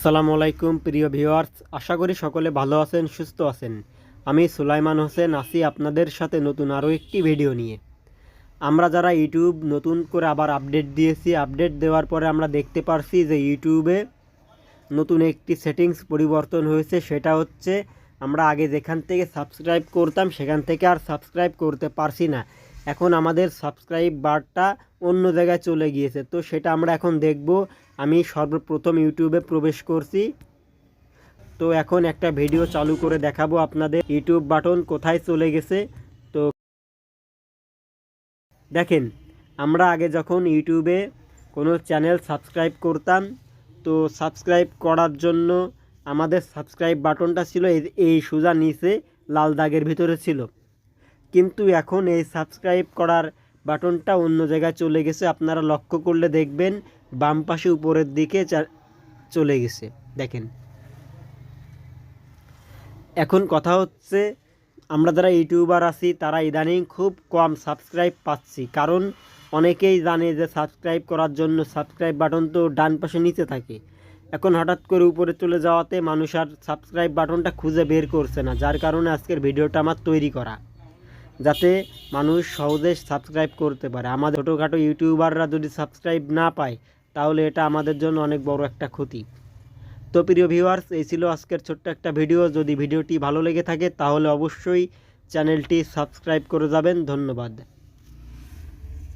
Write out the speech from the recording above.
আসসালামু আলাইকুম, প্রিয় ভিউয়ার্স। আশা করি সকলে ভালো আছেন, সুস্থ আছেন। আমি সুলাইমান হোসেন আছি আপনাদের সাথে নতুন আরও একটি ভিডিও নিয়ে। আমরা যারা ইউটিউব নতুন করে আবার আপডেট দিয়েছি, আপডেট দেওয়ার পরে আমরা দেখতে পারছি যে ইউটিউবে নতুন একটি সেটিংস পরিবর্তন হয়েছে। সেটা হচ্ছে, আমরা আগে যেখান থেকে সাবস্ক্রাইব করতাম, সেখান থেকে আর সাবস্ক্রাইব করতে পারছি না। এখন আমাদের সাবস্ক্রাইব বারটা অন্য জায়গায় চলে গিয়েছে। তো সেটা আমরা এখন দেখব আমি সর্বপ্রথম ইউটিউবে প্রবেশ করছি। তো এখন একটা ভিডিও চালু করে দেখাবো আপনাদের। ইউটিউব বাটন কোথায় চলে গেছে? তো দেখেন, আমরা আগে যখন ইউটিউবে কোনো চ্যানেল সাবস্ক্রাইব করতাম, তো সাবস্ক্রাইব করার জন্য আমাদের সাবস্ক্রাইব বাটনটা ছিল এই- সোজা নিচে, লাল দাগের ভিতরে ছিল। কিন্তু এখন এই সাবস্ক্রাইব করার বাটনটা অন্য জায়গায় চলে গেছে। আপনারা লক্ষ্য করলে দেখবেন বাম পাশে উপরের দিকে চলে গেছে। দেখেন। এখন কথা হচ্ছে, আমরা যারা ইউটিউবার আছি, তারা ইদানিং খুব কম সাবস্ক্রাইব পাচ্ছি। কারণ অনেকেই জানে যে সাবস্ক্রাইব করার জন্য সাবস্ক্রাইব বাটন তো ডান পাশে নিচে থাকে। এখন হঠাৎ করে উপরে চলে যাওয়াতে মানুষ আর সাবস্ক্রাইব বাটনটা খুঁজে বের করছে না, যার কারণে আজকের ভিডিওটা আমার তৈরি করা। যাতে মানুষ সহজে সাবস্ক্রাইব করতে পারে। আমাদের ছোটোখাটো ইউটিউবাররা যদি সাবস্ক্রাইব না পায়, তাহলে এটা আমাদের জন্য অনেক বড় একটা ক্ষতি। তো প্রিয় ভিউয়ার্স এই ছিল আজকের ছোট্ট একটা ভিডিও যদি ভিডিওটি ভালো লেগে থাকে, তাহলে অবশ্যই চ্যানেলটি সাবস্ক্রাইব করে যাবেন। ধন্যবাদ।